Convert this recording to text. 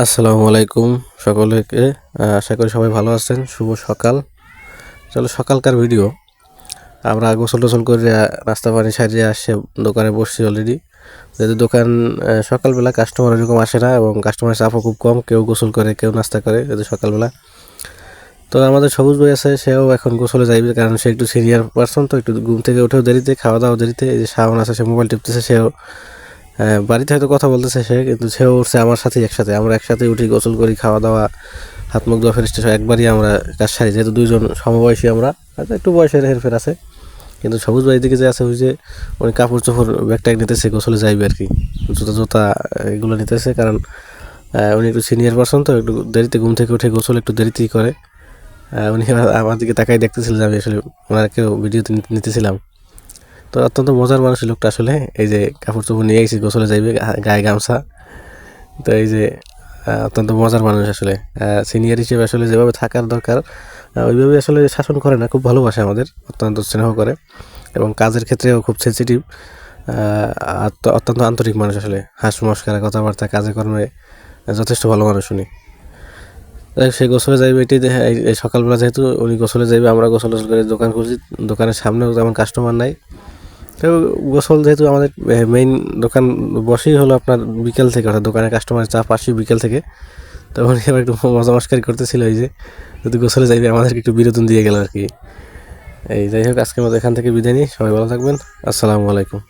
আসসালামু আলাইকুম সকলকে। আশা করি সবাই ভালো আছেন। শুভ সকাল। চলো, সকালকার ভিডিও। আমরা গোসল টোসল করে রাস্তা পানি সারিয়ে আসে, দোকানে বসছি অলরেডি যেহেতু দোকান সকালবেলা কাস্টমার এরকম আসে না এবং কাস্টমারের চাপও খুব কম, কেউ গোসল করে, কেউ নাস্তা করে, যেহেতু সকালবেলা। তো আমাদের সবুজ ভাই আছে, সেও এখন গোসলে যাইবে, কারণ সে একটু সিনিয়র পার্সন তো একটু ঘুম থেকে উঠেও দেরিতে খাওয়া দাওয়া দেরিতে, এই যে শাওন আছে, সে মোবাইল টিপতেছে, সেও বাড়িতে হয়তো কথা বলতেছে সে, কিন্তু সেও উঠছে আমার সাথেই একসাথে। আমরা একসাথে উঠি গোসল করি খাওয়া দাওয়া হাত মুখ ধোয়া ফেরিস্টে একবারই আমরা কাজ সারি যেহেতু দুইজন সমবয়সী আমরা হয়তো একটু বয়সের হেরফের আছে। কিন্তু সবুজ ভাই দিকে যে আছে, ওই যে উনি কাপড় চোপড় ব্যাগ ট্যাগ নিতেছে, গোসলে যাইবে আর কি। জুতা জুতা এগুলো নিতেছে, কারণ উনি একটু সিনিয়র পার্সন তো একটু দেরিতে ঘুম থেকে উঠে গোসল একটু দেরিতেই করে। উনি আমার- দিকে তাকাই দেখতেছিল যে আমি আসলে ওনাকেও ভিডিওতে নিতে- নিতেছিলাম। তো অত্যন্ত মজার মানুষ লোকটা আসলে। এই যে কাপড় চোপড় নিয়ে গেছি গোসলে যাইবে গায়ে গামছা। তো এই যে অত্যন্ত মজার মানুষ আসলে। সিনিয়র হিসেবে আসলে যেভাবে থাকার দরকার ওইভাবে আসলে শাসন করে না, খুব ভালোবাসে আমাদের, অত্যন্ত স্নেহ করে এবং কাজের ক্ষেত্রেও খুব সেন্সিটিভ অত্যন্ত আন্তরিক মানুষ আসলে। হাস মস্কারা, কথাবার্তা, কাজে কর্মে যথেষ্ট ভালো মানুষ উনি। সে গোসলে যাইবে, এটি সকালবেলা যেহেতু উনি গোসলে যাইবে, আমরা গোসল করে দোকান খুলছি, দোকানের সামনেও তেমন কাস্টমার নাই। তো গোসল যেহেতু আমাদের মেইন দোকান বসেই হলো আপনার বিকেল থেকে, অর্থাৎ দোকানের কাস্টমার চাপ আসি বিকেল থেকে। তখন এবার একটু মজা মস্কারি করতেছিল এই যে, যদি গোসলে যাইবে আমাদেরকে একটু বিনোদন দিয়ে গেল আর কি। এই যাই হোক, আজকের মতো এখান থেকে বিদায় নিই, সবাই ভালো থাকবেন, আসসালামু আলাইকুম।